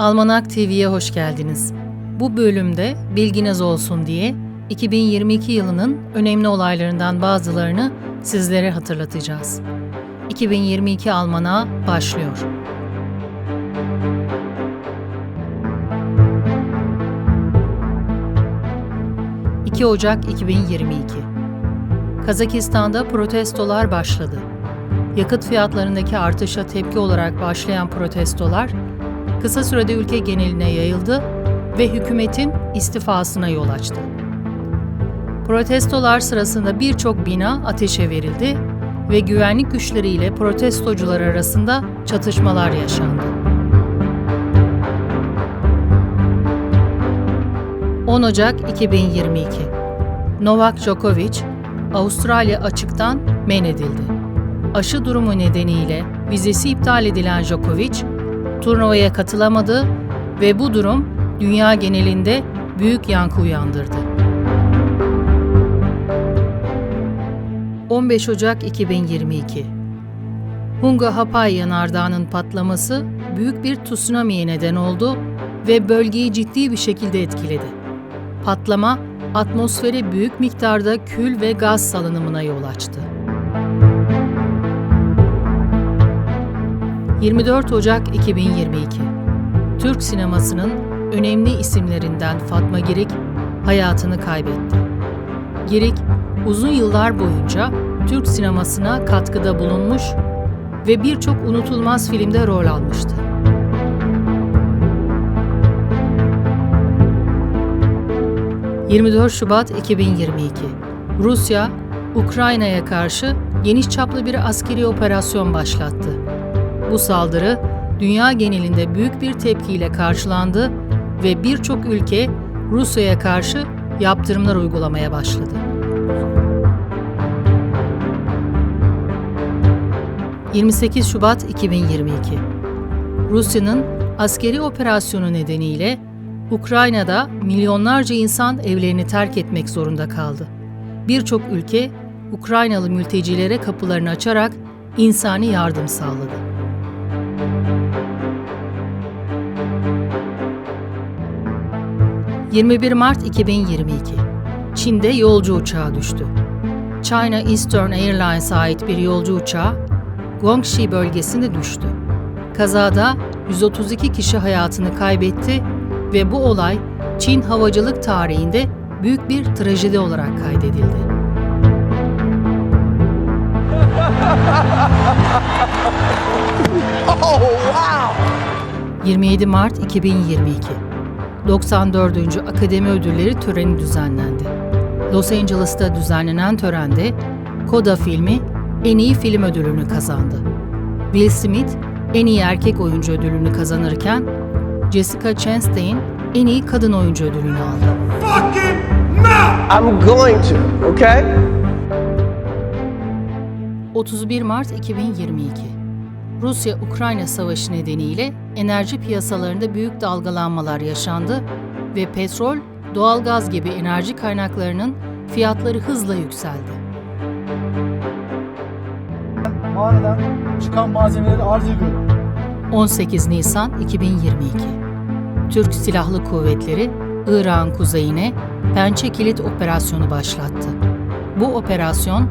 Almanak TV'ye hoş geldiniz. Bu bölümde bilginiz olsun diye 2022 yılının önemli olaylarından bazılarını sizlere hatırlatacağız. 2022 Almanağı başlıyor. ...2 Ocak 2022 Kazakistan'da protestolar başladı. Yakıt fiyatlarındaki artışa tepki olarak başlayan protestolar kısa sürede ülke geneline yayıldı ve hükümetin istifasına yol açtı. Protestolar sırasında birçok bina ateşe verildi ve güvenlik güçleriyle protestocular arasında çatışmalar yaşandı. 10 Ocak 2022 Novak Djokovic, Avustralya açıktan men edildi. Aşı durumu nedeniyle vizesi iptal edilen Djokovic, turnuvaya katılamadı ve bu durum dünya genelinde büyük yankı uyandırdı. 15 Ocak 2022 Hunga Hapai yanardağının patlaması büyük bir tsunamiye neden oldu ve bölgeyi ciddi bir şekilde etkiledi. Patlama, atmosfere büyük miktarda kül ve gaz salınımına yol açtı. 24 Ocak 2022 Türk sinemasının önemli isimlerinden Fatma Girik hayatını kaybetti. Girik, uzun yıllar boyunca Türk sinemasına katkıda bulunmuş ve birçok unutulmaz filmde rol almıştı. ...24 Şubat 2022 Rusya, Ukrayna'ya karşı geniş çaplı bir askeri operasyon başlattı. Bu saldırı dünya genelinde büyük bir tepkiyle karşılandı ve birçok ülke Rusya'ya karşı yaptırımlar uygulamaya başladı. ...28 Şubat 2022 Rusya'nın askeri operasyonu nedeniyle Ukrayna'da milyonlarca insan evlerini terk etmek zorunda kaldı. Birçok ülke Ukraynalı mültecilere kapılarını açarak insani yardım sağladı. 21 Mart 2022 Çin'de yolcu uçağı düştü. China Eastern Airlines'a ait bir yolcu uçağı Guangxi bölgesinde düştü. Kazada 132 kişi hayatını kaybetti ve bu olay Çin havacılık tarihinde büyük bir trajedi olarak kaydedildi. 27 Mart 2022 94. Akademi Ödülleri töreni düzenlendi. Los Angeles'ta düzenlenen törende Koda filmi en iyi film ödülünü kazandı. Will Smith en iyi erkek oyuncu ödülünü kazanırken Jessica Chastain en iyi kadın oyuncu ödülünü aldı. I'm going to, okay? 31 Mart 2022 Rusya-Ukrayna savaşı nedeniyle enerji piyasalarında büyük dalgalanmalar yaşandı ve petrol, doğalgaz gibi enerji kaynaklarının fiyatları hızla yükseldi. mağaradan çıkan malzemeleri arz ediyorum. 18 Nisan 2022 Türk Silahlı Kuvvetleri Irak'ın kuzeyine Pençe Kilit Operasyonu başlattı. Bu operasyon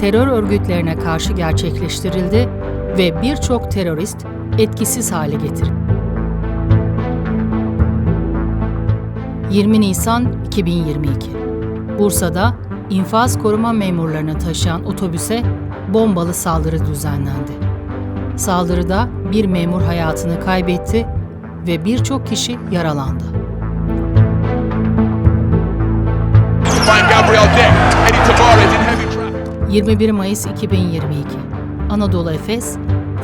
terör örgütlerine karşı gerçekleştirildi ve birçok terörist etkisiz hale getirildi. 20 Nisan 2022 Bursa'da infaz koruma memurlarını taşıyan otobüse bombalı saldırı düzenlendi. Saldırıda bir memur hayatını kaybetti ve birçok kişi yaralandı. Gabriel Dick. Eddie Tavares in heavy traffic. 21 Mayıs 2022 Anadolu Efes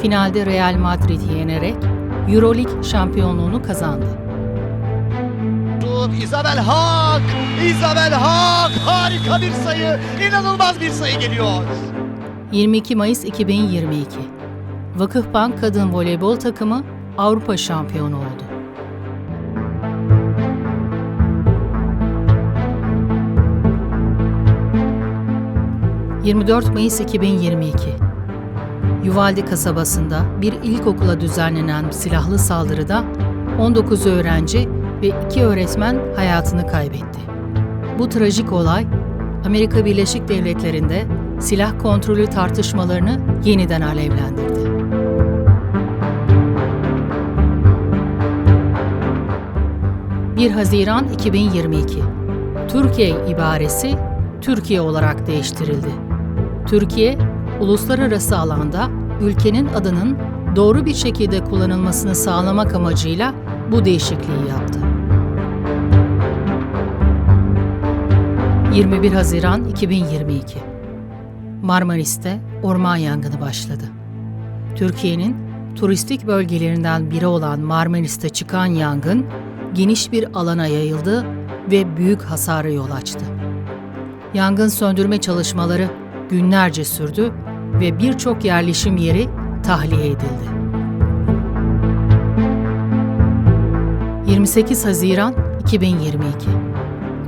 finalde Real Madrid'i yenerek Euroleague şampiyonluğunu kazandı. Isabel Hak, Isabel Hak harika bir sayı, inanılmaz bir sayı geliyor. 22 Mayıs 2022 Vakıfbank Kadın Voleybol takımı Avrupa şampiyonu oldu. ...24 Mayıs 2022 Yuvaldi kasabasında bir ilkokula düzenlenen silahlı saldırıda 19 öğrenci ve 2 öğretmen hayatını kaybetti. Bu trajik olay Amerika Birleşik Devletleri'nde silah kontrolü tartışmalarını yeniden alevlendirdi. ...1 Haziran 2022 Türkiye ibaresi Türkiye olarak değiştirildi. Türkiye, uluslararası alanda ülkenin adının doğru bir şekilde kullanılmasını sağlamak amacıyla bu değişikliği yaptı. 21 Haziran 2022 Marmaris'te orman yangını başladı. Türkiye'nin turistik bölgelerinden biri olan Marmaris'te çıkan yangın geniş bir alana yayıldı ve büyük hasara yol açtı. Yangın söndürme çalışmaları günlerce sürdü ve birçok yerleşim yeri tahliye edildi. 28 Haziran 2022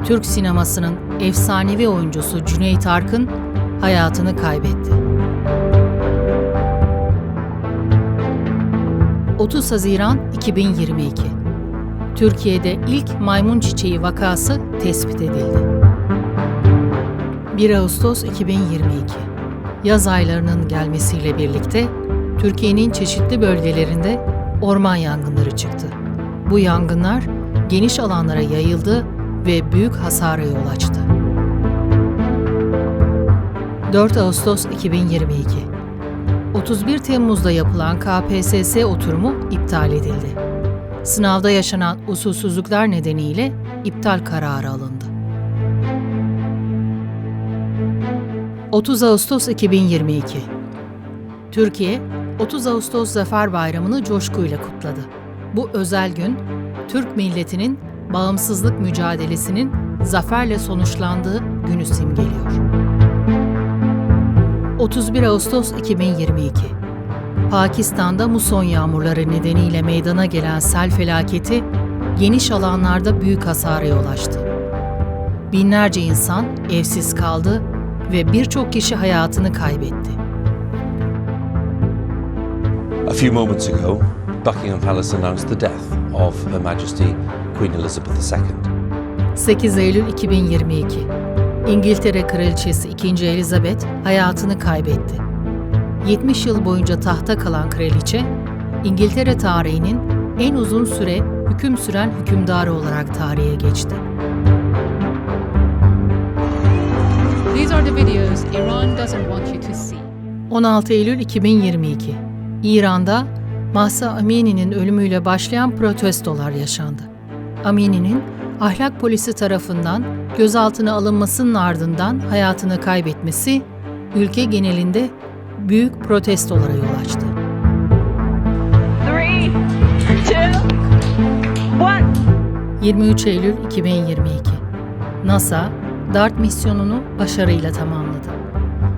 Türk sinemasının efsanevi oyuncusu Cüneyt Arkın hayatını kaybetti. 30 Haziran 2022 Türkiye'de ilk maymun çiçeği vakası tespit edildi. 1 Ağustos 2022 Yaz aylarının gelmesiyle birlikte Türkiye'nin çeşitli bölgelerinde orman yangınları çıktı. Bu yangınlar geniş alanlara yayıldı ve büyük hasara yol açtı. 4 Ağustos 2022 31 Temmuz'da yapılan KPSS oturumu iptal edildi. Sınavda yaşanan usulsüzlükler nedeniyle iptal kararı alındı. 30 Ağustos 2022 Türkiye, 30 Ağustos Zafer Bayramı'nı coşkuyla kutladı. Bu özel gün, Türk milletinin bağımsızlık mücadelesinin zaferle sonuçlandığı günü simgeliyor. 31 Ağustos 2022 Pakistan'da muson yağmurları nedeniyle meydana gelen sel felaketi geniş alanlarda büyük hasara yol açtı. Binlerce insan evsiz kaldı ve birçok kişi hayatını kaybetti. A few moments ago, Buckingham Palace announced the death of Her Majesty Queen Elizabeth II. 8 Eylül 2022 İngiltere Kraliçesi 2. Elizabeth hayatını kaybetti. 70 yıl boyunca tahta kalan kraliçe, İngiltere tarihinin en uzun süre hüküm süren hükümdarı olarak tarihe geçti. Are the videos Iran doesn't want you to see. 16 Eylül 2022 İran'da Mahsa Amini'nin ölümüyle başlayan protestolar yaşandı. Amini'nin ahlak polisi tarafından gözaltına alınmasının ardından hayatını kaybetmesi ülke genelinde büyük protestolara yol açtı. Three, two, one. 23 Eylül 2022 NASA, DART misyonunu başarıyla tamamladı.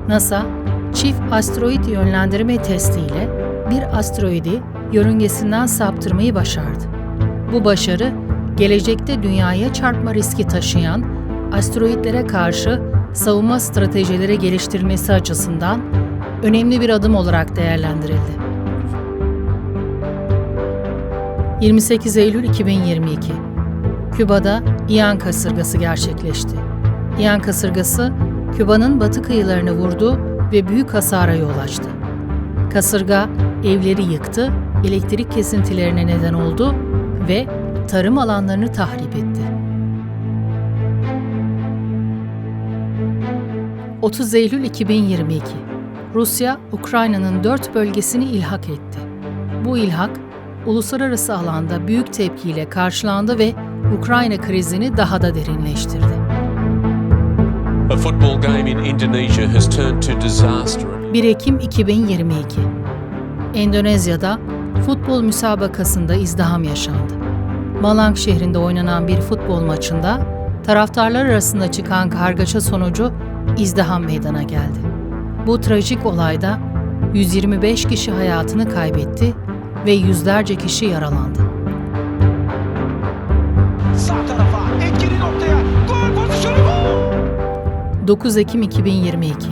NASA, çift asteroid yönlendirme testiyle bir asteroidi yörüngesinden saptırmayı başardı. Bu başarı, gelecekte dünyaya çarpma riski taşıyan asteroidlere karşı savunma stratejileri geliştirilmesi açısından önemli bir adım olarak değerlendirildi. 28 Eylül 2022 Küba'da İyan kasırgası gerçekleşti. İyan kasırgası, Küba'nın batı kıyılarını vurdu ve büyük hasara yol açtı. Kasırga evleri yıktı, elektrik kesintilerine neden oldu ve tarım alanlarını tahrip etti. 30 Eylül 2022 Rusya, Ukrayna'nın dört bölgesini ilhak etti. Bu ilhak, uluslararası alanda büyük tepkiyle karşılandı ve Ukrayna krizini daha da derinleştirdi. A football game in Indonesia has turned to disaster. 1 Ekim 2022 Endonezya'da futbol müsabakasında izdiham yaşandı. Malang şehrinde oynanan bir futbol maçında taraftarlar arasında çıkan kargaşa sonucu izdiham meydana geldi. Bu trajik olayda 125 kişi hayatını kaybetti ve yüzlerce kişi yaralandı. 9 Ekim 2022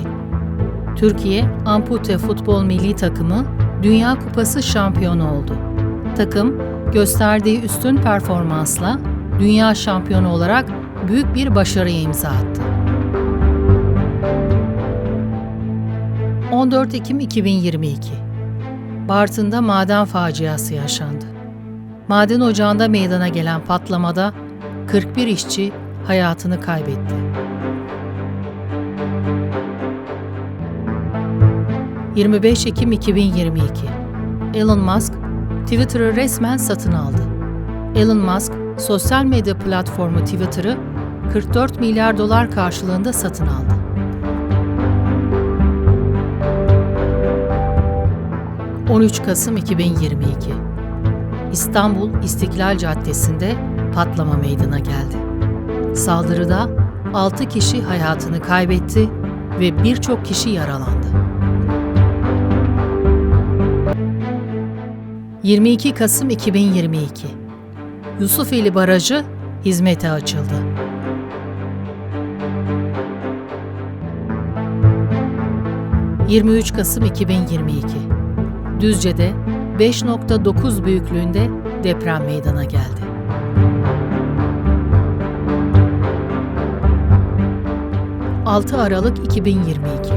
Türkiye Ampute Futbol Milli Takımı Dünya Kupası şampiyonu oldu. Takım gösterdiği üstün performansla dünya şampiyonu olarak büyük bir başarıya imza attı. 14 Ekim 2022 Bartın'da maden faciası yaşandı. Maden ocağında meydana gelen patlamada 41 işçi hayatını kaybetti. 25 Ekim 2022 Elon Musk Twitter'ı resmen satın aldı. Elon Musk, sosyal medya platformu Twitter'ı 44 milyar dolar karşılığında satın aldı. ...13 Kasım 2022 İstanbul İstiklal Caddesi'nde patlama meydana geldi. Saldırıda 6 kişi hayatını kaybetti ve birçok kişi yaralandı. 22 Kasım 2022 Yusufeli Barajı hizmete açıldı. ...23 Kasım 2022 Düzce'de 5.9 büyüklüğünde deprem meydana geldi. ...6 Aralık 2022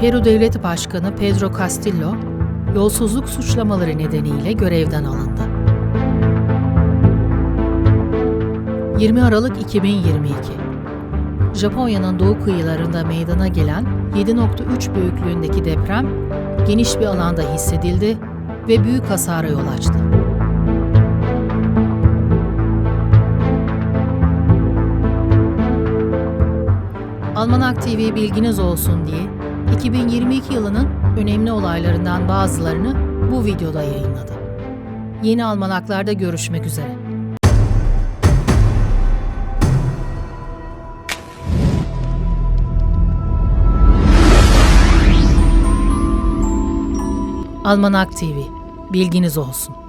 Peru Devlet Başkanı Pedro Castillo yolsuzluk suçlamaları nedeniyle görevden alındı. 20 Aralık 2022 Japonya'nın doğu kıyılarında meydana gelen 7.3 büyüklüğündeki deprem geniş bir alanda hissedildi ve büyük hasara yol açtı. Almanak TV bilginiz olsun diye 2022 yılının önemli olaylarından bazılarını bu videoda yayınladı. Yeni almanaklarda görüşmek üzere. Almanak TV, bilginiz olsun.